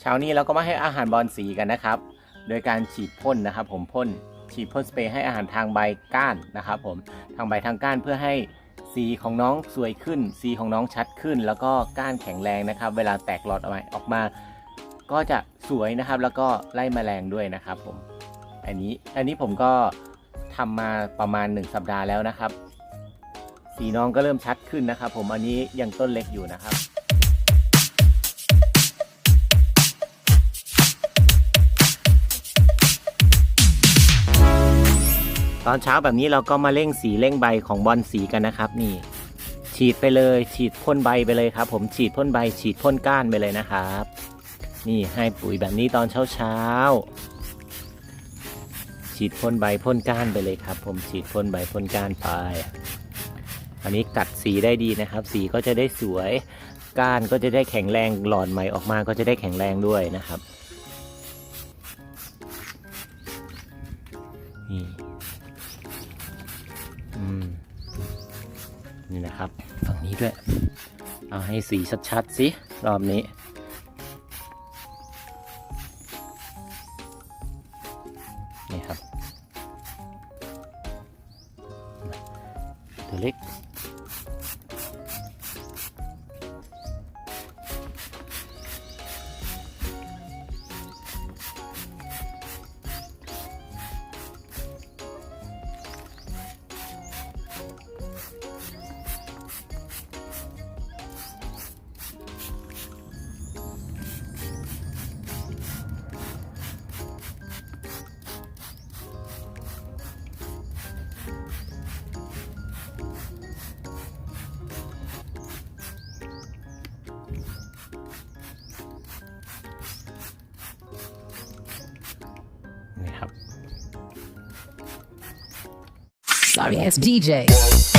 เช้านี้เราก็มาให้อาหารบอลสีกันนะครับ โดยการฉีดพ่นนะครับ ผมพ่นฉีดพ่นสเปรย์ให้อาหารทางใบก้านนะครับ ผมทางใบทางก้านเพื่อให้สีของน้องสวยขึ้น สีของน้องชัดขึ้น แล้วก็ก้านแข็งแรงนะครับ เวลาแตกหลอดออกมาออกมา ก็จะสวยนะครับ แล้วก็ไล่แมลงด้วยนะครับ ผม อันนี้อันนี้ผมก็ทำมาประมาณ 1 สัปดาห์แล้วนะครับ สีน้องก็เริ่มชัดขึ้นนะครับ ผมอันนี้ยังต้นเล็กอยู่นะครับ ตอนเช้าแบบนี้เราก็มาเร่งสีเร่งใบของบอลสีกันนะครับ นี่ ฉีดไปเลย ฉีดพ่นใบไปเลยครับ ผมฉีดพ่นใบ ฉีดพ่นก้านไปเลยนะครับ นี่ให้ปุ๋ยแบบนี้ตอนเช้าเช้าฉีดพ่นใบพ่นก้านไปเลยครับ ผมฉีดพ่นใบพ่นก้านไป อันนี้กัดสีได้ดีนะครับ สีก็จะได้สวยก้านก็จะได้แข็งแรงหลอดใหม่ออกมาก็จะได้แข็งแรงด้วยนะครับนี่ นี่นะครับ ฝั่งนี้ด้วย เอาให้สีชัดๆสิรอบนี้ นี่ครับตัวเล็ก Sorry ass DJ.